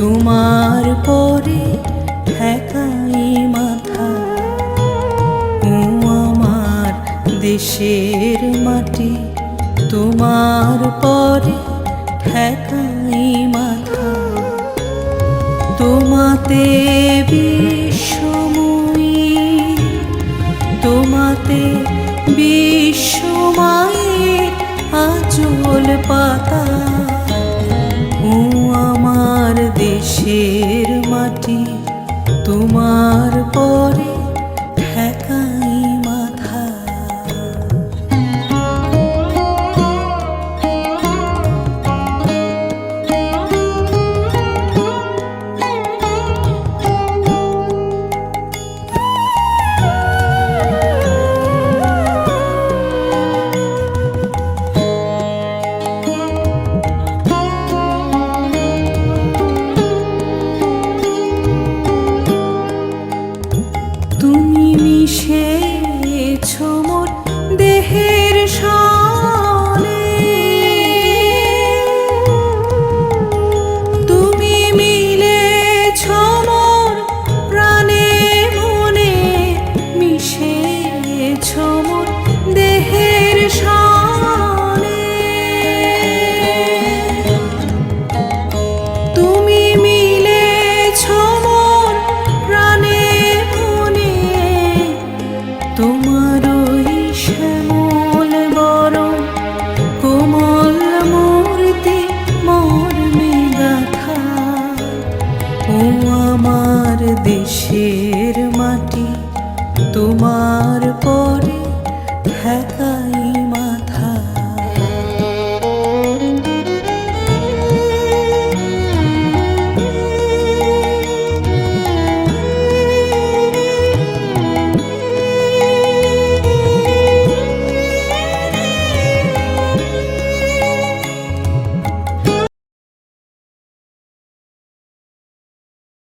তোমার পরে ঠেকাই মাথা। আমার দেশের মাটি, তোমার পরে ঠেকাই মাথা। তোমাতে বিশ্বময়ী তোমাতে বিশ্বময়ী আচল পাতা। দেশের মাটি তোমার পরে। তোমার শ্যামল বড় কোমল মূর্তি আমার দেশের মাটি তোমার পর